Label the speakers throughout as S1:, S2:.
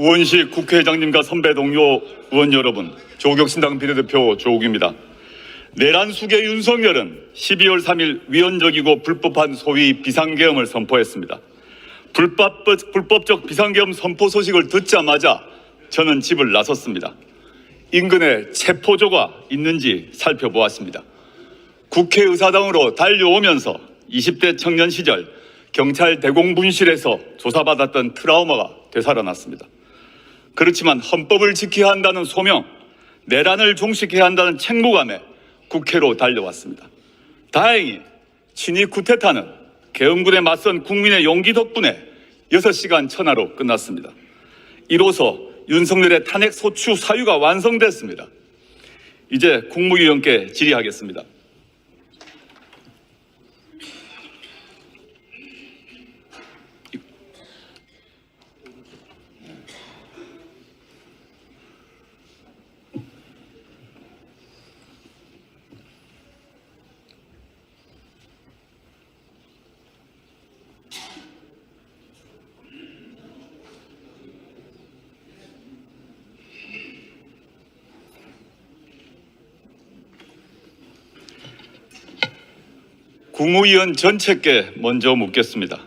S1: 우원식 국회의장님과 선배 동료 의원 여러분, 조국혁신당 비례대표 조국입니다. 내란 수계 윤석열은 12월 3일 위헌적이고 불법한 소위 비상계엄을 선포했습니다. 불법, 불법적 비상계엄 선포 소식을 듣자마자 저는 집을 나섰습니다. 인근에 체포조가 있는지 살펴보았습니다. 국회의사당으로 달려오면서 20대 청년 시절 경찰 대공분실에서 조사받았던 트라우마가 되살아났습니다. 그렇지만 헌법을 지켜야 한다는 소명, 내란을 종식해야 한다는 책무감에 국회로 달려왔습니다. 다행히 친위 쿠데타는 계엄군에 맞선 국민의 용기 덕분에 6시간 천하로 끝났습니다. 이로써 윤석열의 탄핵 소추 사유가 완성됐습니다. 이제 국무위원께 질의하겠습니다. 국무위원 전체께 먼저 묻겠습니다.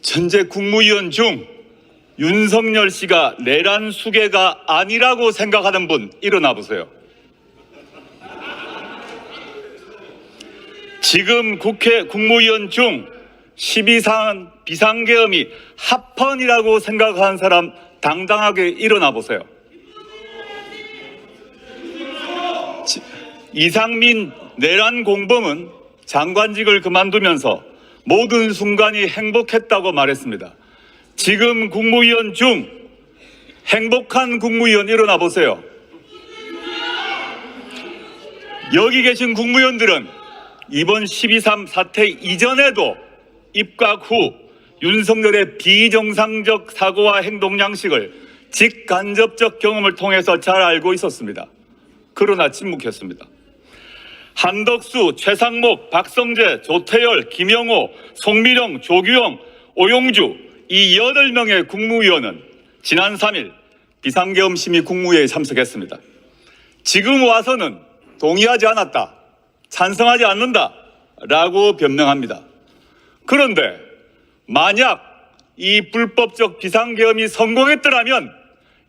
S1: 현재 국무위원 중 윤석열 씨가 내란 수계가 아니라고 생각하는 분 일어나 보세요. 지금 국회 국무위원 중 12상 비상계엄이 합헌이라고 생각하는 사람 당당하게 일어나 보세요. 지- 이상민 내란 공범은 장관직을 그만두면서 모든 순간이 행복했다고 말했습니다. 지금 국무위원 중 행복한 국무위원 일어나 보세요. 여기 계신 국무위원들은 이번 12.3 사태 이전에도 입각 후 윤석열의 비정상적 사고와 행동 양식을 직간접적 경험을 통해서 잘 알고 있었습니다. 그러나 침묵했습니다. 한덕수, 최상목, 박성재, 조태열, 김영호, 송미령, 조규영, 오용주 이 8명의 국무위원은 지난 3일 비상계엄 심의 국무회의에 참석했습니다. 지금 와서는 동의하지 않았다, 찬성하지 않는다 라고 변명합니다. 그런데 만약 이 불법적 비상계엄이 성공했더라면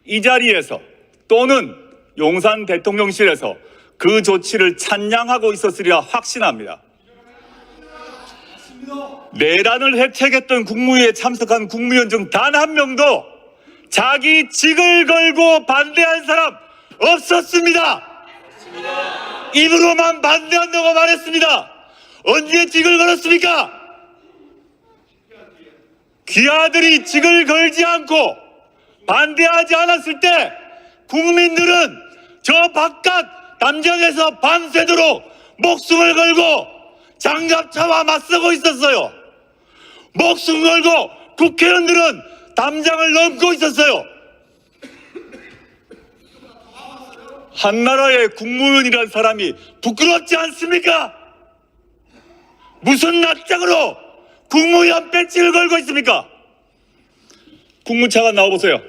S1: 이 자리에서 또는 용산 대통령실에서 그 조치를 찬양하고 있었으리라 확신합니다. 내란을 혜택했던 국무회에 참석한 국무위원 중 단 한 명도 자기 직을 걸고 반대한 사람 없었습니다. 입으로만 반대한다고 말했습니다. 언제 직을 걸었습니까? 귀하들이 직을 걸지 않고 반대하지 않았을 때 국민들은 저 바깥 담장에서 밤새도록 목숨을 걸고 장갑차와 맞서고 있었어요. 목숨 걸고 국회의원들은 담장을 넘고 있었어요. 한나라의 국무위원이라는 사람이 부끄럽지 않습니까? 무슨 낯짝으로 국무위원 배지를 걸고 있습니까? 국무차가 나와보세요.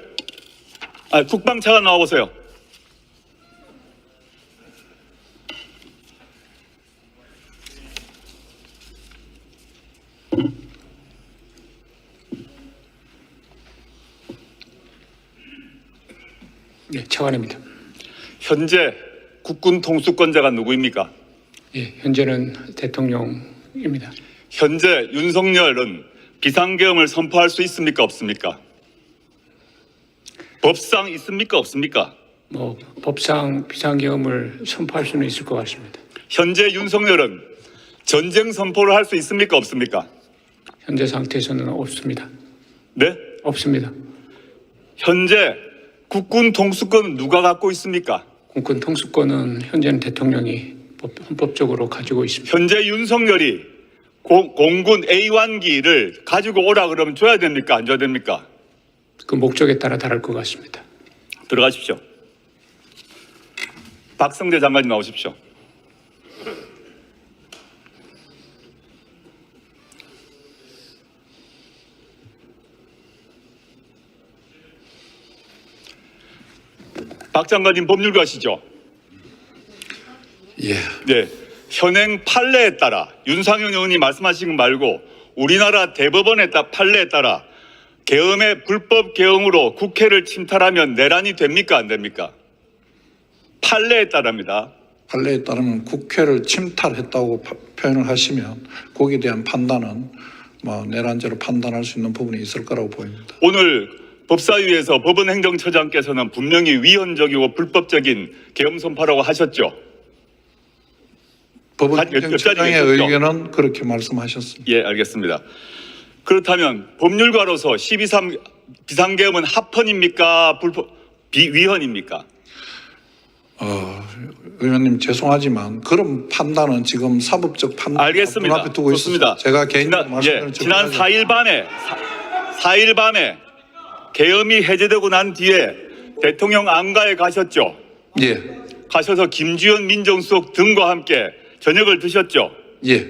S1: 아, 국방차가 나와보세요.
S2: 네, 차관입니다.
S1: 현재 국군 통수권자가 누구입니까?
S2: 예, 현재는 대통령입니다.
S1: 현재 윤석열은 비상계엄을 선포할 수 있습니까? 없습니까? 법상 있습니까? 없습니까?
S2: 뭐 법상 비상계엄을 선포할 수는 있을 것 같습니다.
S1: 현재 윤석열은 전쟁 선포를 할 수 있습니까? 없습니까?
S2: 현재 상태에서는 없습니다.
S1: 네?
S2: 없습니다.
S1: 현재 국군 통수권은 누가 갖고 있습니까?
S2: 공권 통수권은 현재는 대통령이 법- 헌법적으로 가지고 있습니다.
S1: 현재 윤석열이 공, 공군 A1기를 가지고 오라 그러면 줘야 됩니까? 안 줘야 됩니까?
S2: 그 목적에 따라 다를 것 같습니다.
S1: 들어가십시오. 박성재 장관님 나오십시오. 박 장관님 법률가시죠?
S3: 예.
S1: 네. 현행 판례에 따라 윤상현 의원이 말씀하신 것 말고 우리나라 대법원에 따 판례에 따라 계엄의 불법 계엄으로 국회를 침탈하면 내란이 됩니까 안 됩니까? 판례에 따릅니다.
S3: 판례에 따르면 국회를 침탈했다고 파- 표현을 하시면 거기에 대한 판단은 뭐 내란죄로 판단할 수 있는 부분이 있을 거라고 보입니다.
S1: 오늘 법사위에서 법원 행정처장께서는 분명히 위헌적이고 불법적인 계엄 선포라고 하셨죠.
S3: 법원 행정처장의? 의견은 그렇게 말씀하셨습니다.
S1: 예, 알겠습니다. 그렇다면 법률가로서 12.3 비상계엄은 합헌입니까? 불법 비위헌입니까?
S3: 어, 의원님 죄송하지만 그런 판단은 지금 사법적 판단
S1: 알겠습니다.
S3: 앞에 두고
S1: 좋습니다.
S3: 있습니다. 제가 개인적으로
S1: 지난,
S3: 말씀을
S1: 예, 지난
S3: 드리자면
S1: 4일 밤에 4, 일 밤에 계엄이 해제되고 난 뒤에 대통령 안가에 가셨죠.
S3: 예,
S1: 가셔서 김주현 민정수석 등과 함께 저녁을 드셨죠.
S3: 예,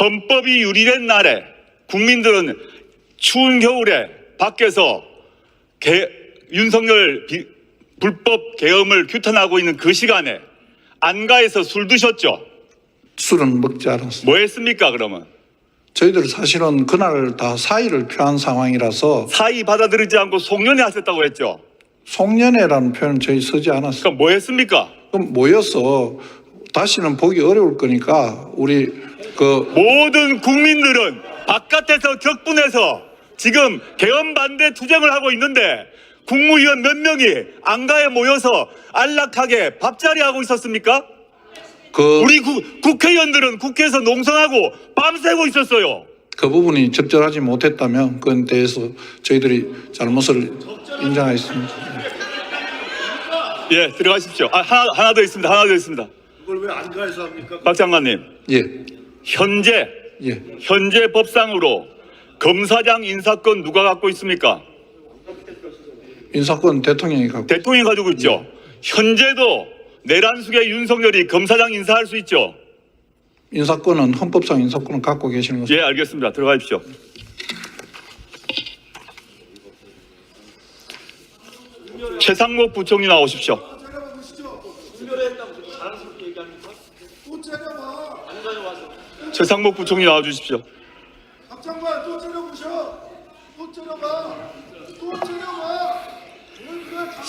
S1: 헌법이 유리된 날에 국민들은 추운 겨울에 밖에서 개- 윤석열 비- 불법 계엄을 규탄하고 있는 그 시간에 안가에서 술 드셨죠.
S3: 술은 먹지 않았습니다.
S1: 뭐 했습니까 그러면?
S3: 저희들 사실은 그날 다 사의를 표한 상황이라서
S1: 사의 받아들이지 않고 송년회 하셨다고 했죠.
S3: 송년회라는 표현은 저희 쓰지 않았습니다.
S1: 그럼 뭐 했습니까?
S3: 그럼 모여서 다시는 보기 어려울 거니까 우리 그
S1: 모든 국민들은 바깥에서 격분해서 지금 개헌 반대 투쟁을 하고 있는데 국무위원 몇 명이 안가에 모여서 안락하게 밥자리 하고 있었습니까?
S3: 그,
S1: 우리 구- 국회의원들은 국회에서 농성하고 밤새고 있었어요.
S3: 그 부분이 적절하지 못했다면 그에 대해서 저희들이 잘못을 인정하겠습니다.
S1: 예, 들어가십시오. 아, 하나, 하나 더 있습니다. 하나 더 있습니다.
S4: 그걸 왜 안가에서 합니까?
S1: 박 장관님,
S3: 예,
S1: 현재,
S3: 예.
S1: 현재 법상으로 검사장 인사권 누가 갖고 있습니까?
S3: 인사권 대통령이 갖고
S1: 대통령이 가지고 있죠. 현재도 내란숙의 윤석열이 검사장 인사할 수 있죠.
S3: 인사권은 헌법상 인사권을 갖고 계시는 것은
S1: 예, 알겠습니다. 들어가십시오. 최상목 부총리 나오십시오. 최상목 부총리 나와주십시오.
S4: 박 장관 또 째려보셔. 또 째려봐. 또 째려봐.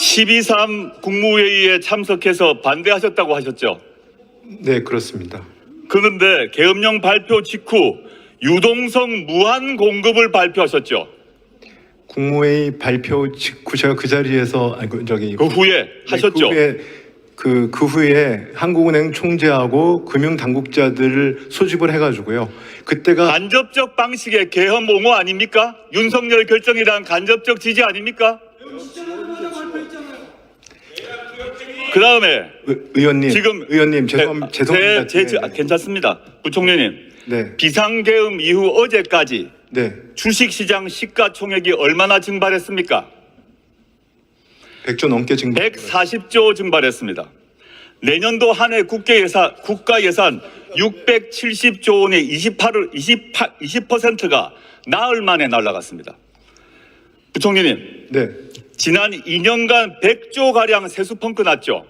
S1: 12.3 국무회의에 참석해서 반대하셨다고 하셨죠.
S5: 네, 그렇습니다.
S1: 그런데 계엄령 발표 직후 유동성 무한 공급을 발표하셨죠.
S5: 국무회의 발표 직후 제가 그 자리에서 아니 그 저기
S1: 그 후에
S5: 네,
S1: 하셨죠.
S5: 그 후에 그, 그 후에 한국은행 총재하고 금융 당국자들을 소집을 해가지고요. 그때가
S1: 간접적 방식의 계엄 옹호 아닙니까? 윤석열 결정이란 간접적 지지 아닙니까? 그 다음에
S5: 의- 의원님
S1: 지금
S5: 의원님 죄송
S1: 제-
S5: 죄송합니다.
S1: 제, 제,
S5: 네,
S1: 아, 괜찮습니다. 부총리님
S5: 네,
S1: 비상계엄 이후 어제까지
S5: 네,
S1: 주식시장 시가총액이 얼마나 증발했습니까?
S5: 100조 넘게 증가.
S1: 140조 증발했습니다. 내년도 한 해 국가 예산 국가 예산 670조 원의 28을 28 20%가 나흘 만에 날라갔습니다. 부총리님,
S5: 네,
S1: 지난 2년간 100조 가량 세수 펑크 났죠.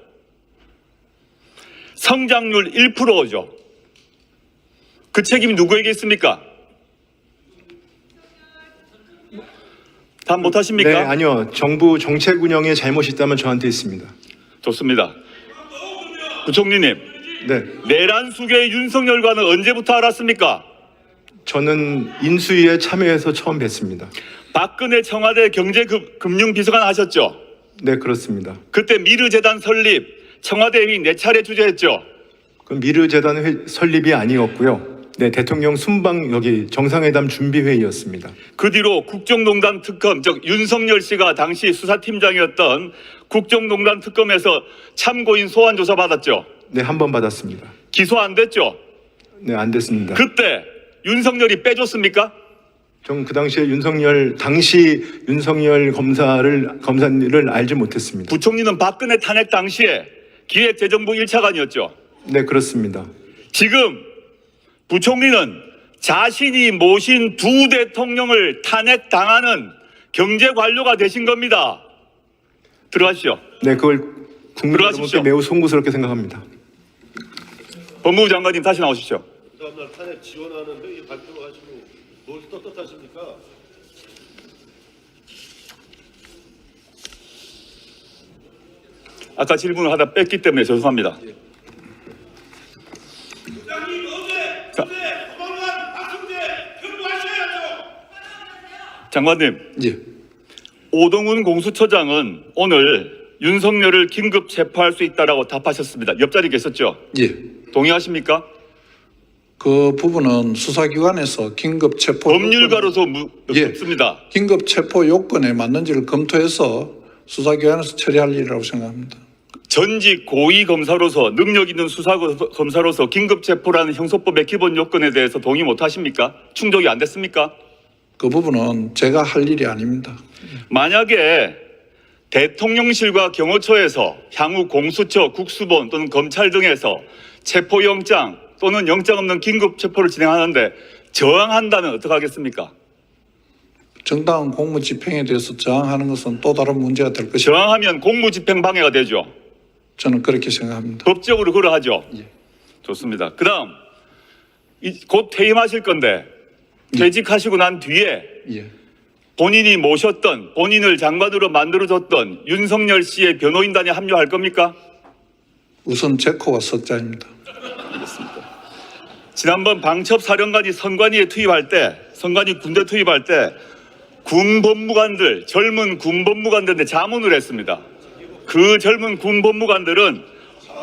S1: 성장률 1%죠. 그 책임이 누구에게 있습니까? 답 못하십니까?
S5: 네 아니요 정부 정책 운영에 잘못이 있다면 저한테 있습니다.
S1: 좋습니다. 부총리님,
S5: 네,
S1: 내란 속의 윤석열과는 언제부터 알았습니까?
S5: 저는 인수위에 참여해서 처음 뵀습니다.
S1: 박근혜 청와대 경제금융비서관 하셨죠?
S5: 네 그렇습니다.
S1: 그때 미르재단 설립, 청와대 회의 네 차례 주재했죠?
S5: 그 미르재단 회- 설립이 아니었고요. 네 대통령 순방 여기 정상회담 준비 회의였습니다.
S1: 그 뒤로 국정농단 특검, 즉 윤석열 씨가 당시 수사팀장이었던 국정농단 특검에서 참고인 소환 조사 받았죠?
S5: 네 한 번 받았습니다.
S1: 기소 안 됐죠?
S5: 네 안 됐습니다.
S1: 그때 윤석열이 빼줬습니까?
S5: 전 그 당시에 윤석열 당시 윤석열 검사를 검사를 알지 못했습니다.
S1: 부총리는 박근혜 탄핵 당시에 기획 재정부 1차관이었죠?
S5: 네 그렇습니다.
S1: 지금 부총리는 자신이 모신 두 대통령을 탄핵당하는 경제 관료가 되신 겁니다. 들어가시죠.
S5: 네, 그걸 국민
S1: 들어가십시오.
S5: 여러분께 매우 송구스럽게 생각합니다.
S1: 법무부 장관님 다시 나오십시오.
S4: 다음날 탄핵 지원하는데 이 발표하시고 뭘 떳떳하십니까?
S1: 아까 질문을 하다 뺐기 때문에 죄송합니다. 자, 장관님,
S3: 예.
S1: 오동훈 공수처장은 오늘 윤석열을 긴급 체포할 수 있다라고 답하셨습니다. 옆자리 계셨죠?
S3: 예.
S1: 동의하십니까?
S3: 그 부분은 수사기관에서 긴급 체포
S1: 법률가로서 무,
S3: 예.
S1: 묻습니다.
S3: 긴급 체포 요건에 맞는지를 검토해서 수사기관에서 처리할 일이라고 생각합니다.
S1: 전직 고위 검사로서 능력 있는 수사 검사로서 긴급 체포라는 형소법의 기본 요건에 대해서 동의 못 하십니까? 충족이 안 됐습니까?
S3: 그 부분은 제가 할 일이 아닙니다.
S1: 만약에 대통령실과 경호처에서 향후 공수처, 국수본 또는 검찰 등에서 체포영장 또는 영장 없는 긴급 체포를 진행하는데 저항한다면 어떡하겠습니까?
S3: 정당한 공무 집행에 대해서 저항하는 것은 또 다른 문제가 될 것이다.
S1: 저항하면 공무집행 방해가 되죠.
S3: 저는 그렇게 생각합니다.
S1: 법적으로 그러하죠.
S3: 예.
S1: 좋습니다. 그 다음, 곧 퇴임하실 건데, 퇴직하시고 난 뒤에
S3: 예.
S1: 본인이 모셨던, 본인을 장관으로 만들어줬던 윤석열 씨의 변호인단에 합류할 겁니까?
S3: 우선 제코가 석자입니다.
S1: 지난번 방첩 사령관이 선관위에 투입할 때, 선관위 군대 투입할 때, 군 법무관들, 젊은 군 법무관들한테 자문을 했습니다. 그 젊은 군 법무관들은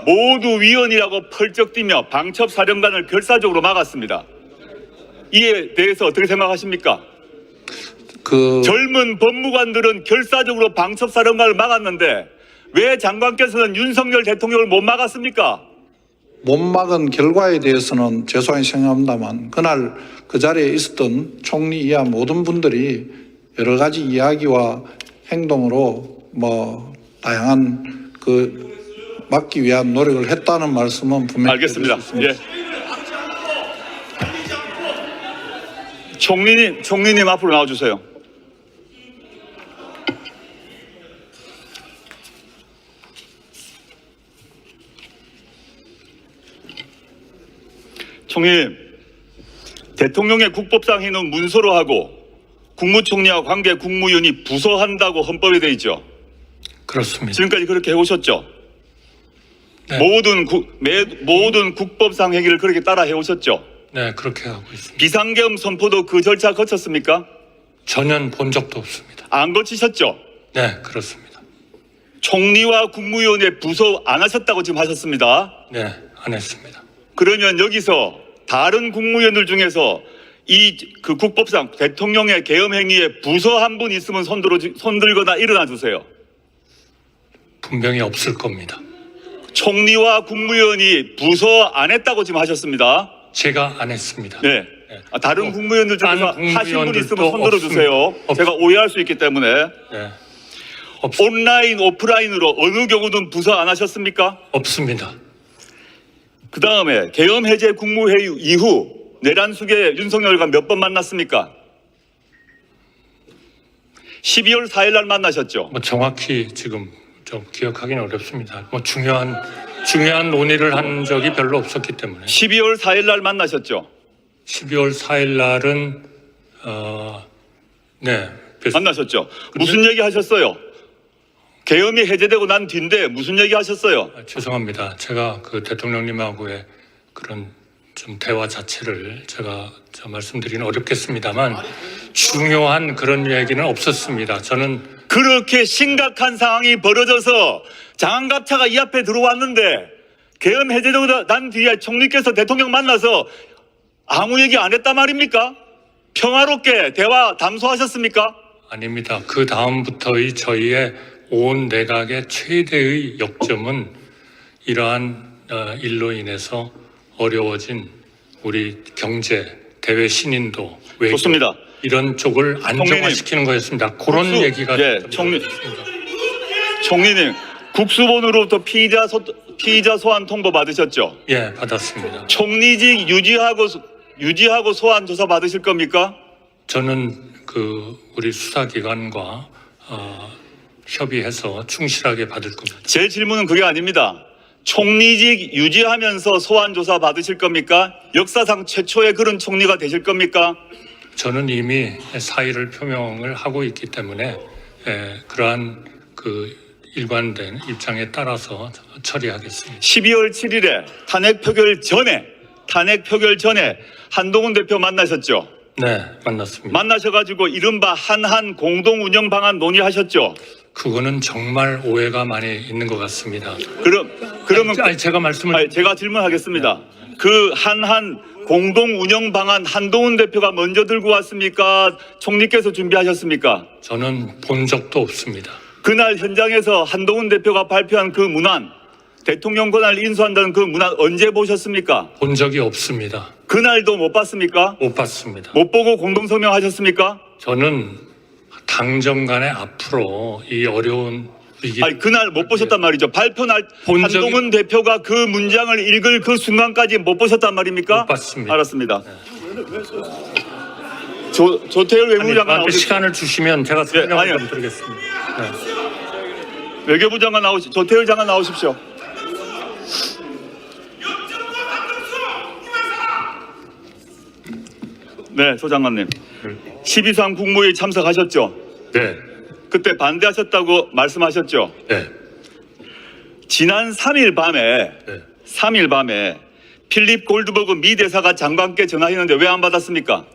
S1: 모두 위원이라고 펄쩍 뛰며 방첩 사령관을 결사적으로 막았습니다. 이에 대해서 어떻게 생각하십니까?
S3: 그
S1: 젊은 법무관들은 결사적으로 방첩 사령관을 막았는데 왜 장관께서는 윤석열 대통령을 못 막았습니까?
S3: 못 막은 결과에 대해서는 죄송하게 생각합니다만 그날 그 자리에 있었던 총리 이하 모든 분들이 여러 가지 이야기와 행동으로 뭐 다양한 그 막기 위한 노력을 했다는 말씀은 분명히
S1: 알겠습니다. 예. 총리님, 총리님 앞으로 나와주세요. 총리님, 대통령의 국법상 행위는 문서로 하고 국무총리와 관계 국무위원이 부서한다고 헌법에 돼 있죠.
S2: 그렇습니다.
S1: 지금까지 그렇게 해오셨죠.
S2: 네.
S1: 모든 국, 매, 모든 국법상 행위를 그렇게 따라 해오셨죠.
S2: 네, 그렇게 하고 있습니다.
S1: 비상계엄 선포도 그 절차 거쳤습니까?
S2: 전혀 본 적도 없습니다.
S1: 안 거치셨죠?
S2: 네, 그렇습니다.
S1: 총리와 국무위원회 부서 안 하셨다고 지금 하셨습니다.
S2: 네, 안 했습니다.
S1: 그러면 여기서 다른 국무위원들 중에서 이 그 국법상 대통령의 계엄 행위에 부서 한 분 있으면 손들어 주- 손들거나 일어나 주세요.
S2: 분명히 없을 겁니다.
S1: 총리와 국무위원이 부서 안 했다고 지금 하셨습니다.
S2: 제가 안 했습니다.
S1: 네. 아, 다른
S2: 어,
S1: 국무위원들 중에서 하신 분 있으면 손들어 주세요. 제가 오해할 수 있기 때문에
S2: 네. 없,
S1: 온라인 오프라인으로 어느 경우든 부서 안 하셨습니까?
S2: 없습니다.
S1: 그 다음에 계엄 해제 국무회의 이후 내란 수계 윤석열과 몇 번 만났습니까? 12월 4일 날 만나셨죠.
S2: 뭐 정확히 지금 좀 기억하기는 어렵습니다. 뭐 중요한 중요한 논의를 한 적이 별로 없었기 때문에
S1: 12월 4일 날 만나셨죠.
S2: 12월 4일 날은 어, 네, 뵀-
S1: 만나셨죠. 무슨 얘기 하셨어요? 계엄이 해제되고 난 뒤인데 무슨 얘기 하셨어요?
S2: 아, 죄송합니다. 제가 그 대통령님하고의 그런 좀 대화 자체를 제가 저 말씀드리는 어렵겠습니다만 중요한 그런 얘기는 없었습니다. 저는
S1: 그렇게 심각한 상황이 벌어져서 장안갑차가 이 앞에 들어왔는데 계엄 해제되고 난 뒤에 총리께서 대통령 만나서 아무 얘기 안 했단 말입니까? 평화롭게 대화 담소하셨습니까?
S2: 아닙니다. 그 다음부터의 저희의 온 내각의 최대의 역점은 이러한 어, 일로 인해서 어려워진 우리 경제, 대외 신인도, 외교
S1: 좋습니다.
S2: 이런 쪽을 안정화시키는 거였습니다. 그런
S1: 국수-
S2: 얘기가
S1: 예, 총리 총리님 국수본으로부터 피의자 소, 피의자 소환 통보 받으셨죠?
S2: 예 받았습니다.
S1: 총리직 유지하고 소- 유지하고 소환 조사 받으실 겁니까?
S2: 저는 그 우리 수사기관과 어, 협의해서 충실하게 받을 겁니다.
S1: 제 질문은 그게 아닙니다. 총리직 유지하면서 소환 조사 받으실 겁니까? 역사상 최초의 그런 총리가 되실 겁니까?
S2: 저는 이미 사의를 표명을 하고 있기 때문에 에, 그러한 그 일관된 입장에 따라서 처리하겠습니다.
S1: 12월 7일에 탄핵 표결 전에 탄핵 표결 전에 한동훈 대표 만나셨죠?
S2: 네, 만났습니다.
S1: 만나셔가지고 이른바 한한 공동 운영 방안 논의하셨죠?
S2: 그거는 정말 오해가 많이 있는 것 같습니다.
S1: 그럼 그러면
S2: 아니 제가 말씀을
S1: 아니, 제가 질문하겠습니다. 그 한한 공동 운영 방안 한동훈 대표가 먼저 들고 왔습니까? 총리께서 준비하셨습니까?
S2: 저는 본 적도 없습니다.
S1: 그날 현장에서 한동훈 대표가 발표한 그 문안, 대통령 권한을 인수한다는 그 문안 언제 보셨습니까?
S2: 본 적이 없습니다.
S1: 그날도 못 봤습니까?
S2: 못 봤습니다.
S1: 못 보고 공동 성명하셨습니까?
S2: 저는 당정 간에 앞으로 이 어려운 위기
S1: 아니 그날 못 보셨단 말이죠. 발표 날
S2: 본 적이-
S1: 한동훈 대표가 그 문장을 읽을 그 순간까지 못 보셨단 말입니까?
S2: 못 봤습니다.
S1: 알았습니다. 조, 조태열
S2: 아니,
S1: 외무부 장관
S2: 저한테
S1: 나오시,
S2: 시간을 주시면 제가 설명을
S1: 아니요.
S2: 좀 드리겠습니다.
S1: 외교부 장관 나오시, 조태열 장관 나오십시오. 네, 소 장관님. 12.3 국무회의 참석하셨죠?
S2: 네,
S1: 그때 반대하셨다고 말씀하셨죠?
S2: 네,
S1: 지난 3일 밤에
S2: 네.
S1: 3일 밤에 필립 골드버그 미 대사가 장관께 전화했는데 왜 안 받았습니까?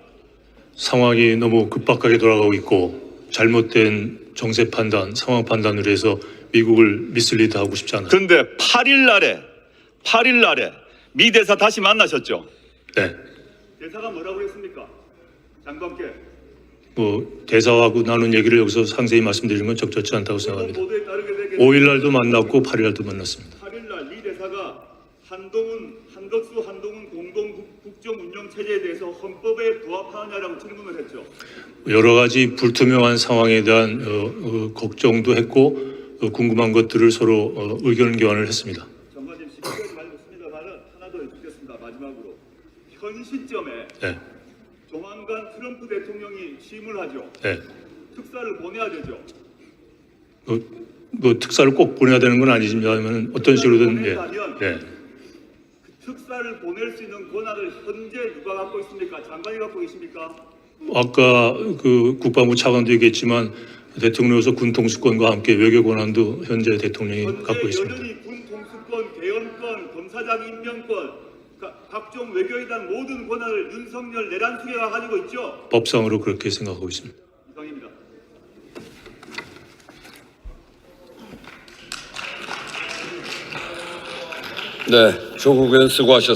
S6: 상황이 너무 급박하게 돌아가고 있고 잘못된 정세 판단, 상황 판단으로 해서 미국을 미슬리드 하고 싶지 않아요.
S1: 근데 8일 날에 8일 날에 미 대사 다시 만나셨죠?
S6: 네.
S1: 대사가 뭐라고 했습니까? 장관께
S6: 뭐 대사하고 나눈 얘기를 여기서 상세히 말씀드리는 건 적절치 않다고 생각합니다.
S1: 보도에 따르게 되게
S6: 5일 날도 만났고 8일 날도 만났습니다.
S1: 8일 날미 대사가 한동훈 한덕수 한동훈 공동 국- 국정 운영 체제에 대해서 헌법에 부합하느냐라고 질문을 했죠.
S6: 여러 가지 불투명한 상황에 대한 어, 어, 걱정도 했고 어, 궁금한 것들을 서로 어, 의견 교환을 했습니다.
S1: 장관님 시간이 많이 없습니다만은 하나 더 여쭙겠습니다. 마지막으로 현 시점에
S6: 네,
S1: 조만간 트럼프 대통령이 취임을 하죠.
S6: 네.
S1: 특사를 보내야 되죠.
S6: 뭐, 뭐 특사를 꼭 보내야 되는 건 아니지만 어떤 식으로든 예, 예.
S1: 특사를 보낼 수 있는 권한을 현재 누가 갖고 있습니까? 장관이 갖고 계십니까?
S6: 아까 그 국방부 차관도 얘기했지만 대통령으로서 군 통수권과 함께 외교 권한도 현재 대통령이 갖고
S1: 현재
S6: 있습니다.
S1: 여전히 군 통수권, 개헌권, 검사장 임명권, 가- 각종 외교에 대한 모든 권한을 윤석열 내란 수계가 가지고 있죠.
S6: 법상으로 그렇게 생각하고 있습니다.
S1: 이상입니다.
S7: 네, 조국 의원 수고하셨습니다.